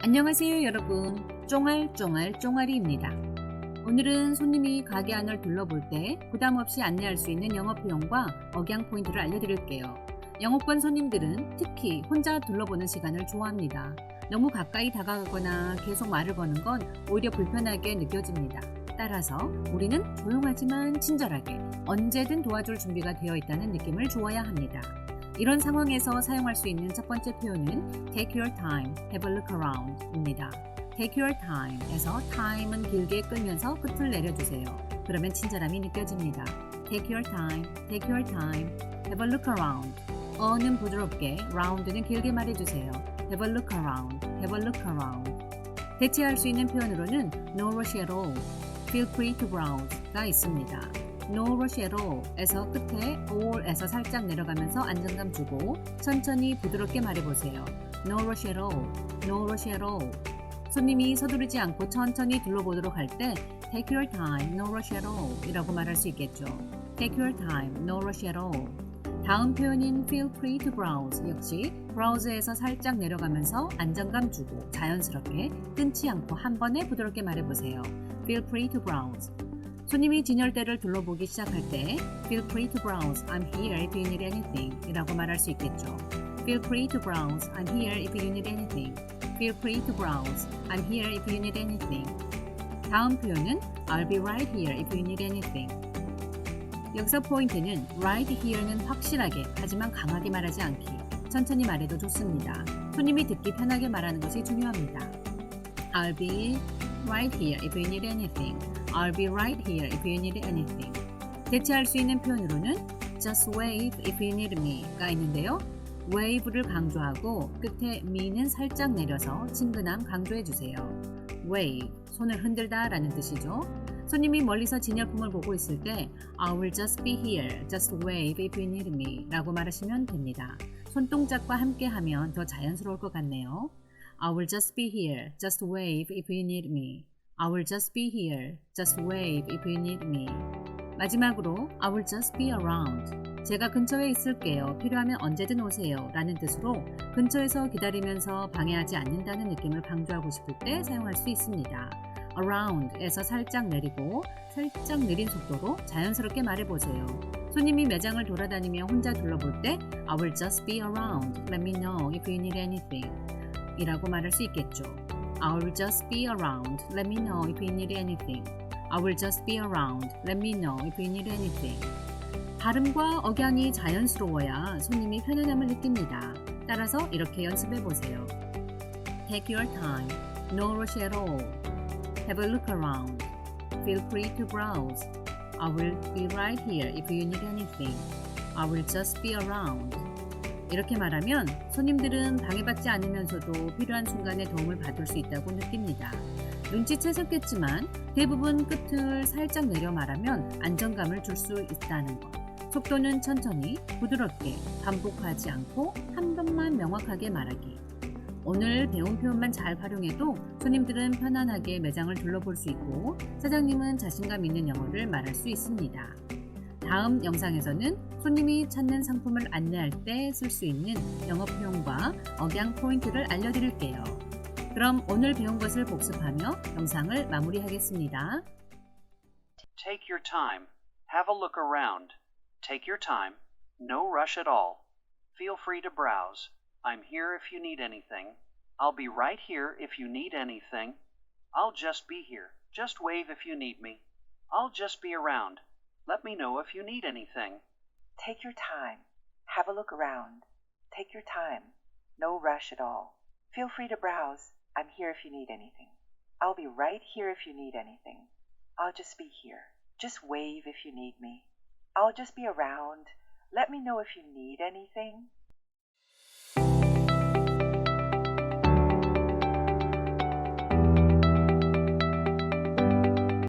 안녕하세요 여러분. 쫑알쫑알 쫑알이입니다. 오늘은 손님이 가게 안을 둘러볼 때 부담없이 안내할 수 있는 영어 표현과 억양 포인트를 알려드릴게요. 영어권 손님들은 특히 혼자 둘러보는 시간을 좋아합니다. 너무 가까이 다가가거나 계속 말을 거는 건 오히려 불편하게 느껴집니다. 따라서 우리는 조용하지만 친절하게 언제든 도와줄 준비가 되어 있다는 느낌을 주어야 합니다 이런 상황에서 사용할 수 있는 첫 번째 표현은 take your time, have a look around 입니다. take your time 에서 time은 길게 끌면서 끝을 내려주세요. 그러면 친절함이 느껴집니다. take your time, take your time, have a look around. 어는 부드럽게, round는 길게 말해주세요. have a look around, have a look around. 대체할 수 있는 표현으로는 no rush at all, feel free to browse가 있습니다. No rush at all 에서 끝에 all에서 살짝 내려가면서 안정감 주고 천천히 부드럽게 말해보세요. No rush at all, no rush at all. 손님이 서두르지 않고 천천히 둘러보도록 할 때 take your time, no rush at all 이라고 말할 수 있겠죠. take your time, no rush at all. 다음 표현인 feel free to browse 역시 browse에서 살짝 내려가면서 안정감 주고 자연스럽게 끊지 않고 한 번에 부드럽게 말해보세요. feel free to browse. 손님이 진열대를 둘러보기 시작할 때 Feel free to browse. I'm here if you need anything 이라고 말할 수 있겠죠. Feel free to browse. I'm here if you need anything. Feel free to browse. I'm here if you need anything. 다음 표현은 I'll be right here if you need anything. 여기서 포인트는 right here는 확실하게 하지만 강하게 말하지 않기. 천천히 말해도 좋습니다. 손님이 듣기 편하게 말하는 것이 중요합니다. I'll be right here if you need anything. I'll be right here if you need anything. 대체할 수 있는 표현으로는 just wave if you need me가 있는데요. wave를 강조하고 끝에 me는 살짝 내려서 친근함 강조해 주세요. wave, 손을 흔들다 라는 뜻이죠. 손님이 멀리서 진열품을 보고 있을 때 I will just be here, just wave if you need me 라고 말하시면 됩니다. 손동작과 함께 하면 더 자연스러울 것 같네요. I will just be here, just wave if you need me. I will just be here, just wave if you need me. 마지막으로 I will just be around. 제가 근처에 있을게요. 필요하면 언제든 오세요. 라는 뜻으로 근처에서 기다리면서 방해하지 않는다는 느낌을 강조하고 싶을 때 사용할 수 있습니다. around에서 살짝 내리고 살짝 느린 속도로 자연스럽게 말해보세요. 손님이 매장을 돌아다니며 혼자 둘러볼 때 I will just be around. Let me know if you need anything. 이라고 말할 수 있겠죠. I will just be around. Let me know if you need anything. I will just be around. Let me know if you need anything. 발음과 억양이 자연스러워야 손님이 편안함을 느낍니다. 따라서 이렇게 연습해 보세요. Take your time. No rush at all. Have a look around. Feel free to browse. I will be right here if you need anything. I will just be around. 이렇게 말하면 손님들은 방해받지 않으면서도 필요한 순간에 도움을 받을 수 있다고 느낍니다. 눈치채셨겠지만 대부분 끝을 살짝 내려 말하면 안정감을 줄 수 있다는 것. 속도는 천천히 부드럽게 반복하지 않고 한 번만 명확하게 말하기. 오늘 배운 표현만 잘 활용해도 손님들은 편안하게 매장을 둘러볼 수 있고 사장님은 자신감 있는 영어를 말할 수 있습니다. 다음 영상에서는 손님이 찾는 상품을 안내할 때 쓸 수 있는 영어 표현과 억양 포인트를 알려드릴게요. 그럼 오늘 배운 것을 복습하며 영상을 마무리하겠습니다. Take your time. Have a look around. Take your time. No rush at all. Feel free to browse. I'm here if you need anything. I'll be right here if you need anything. I'll just be here. Just wave if you need me. I'll just be around. Let me know if you need anything. Take your time. Have a look around. Take your time. No rush at all. Feel free to browse. I'm here if you need anything. I'll be right here if you need anything. I'll just be here. Just wave if you need me. I'll just be around. Let me know if you need anything.